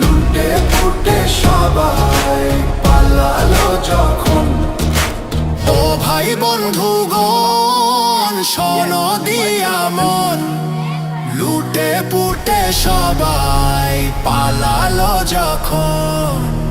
লুটে পুটে সবাই পালালো যখন। ও ভাই বন্ধু গন শোন দিয়া মন। লুটে পুটে সবাই পালালো যখন।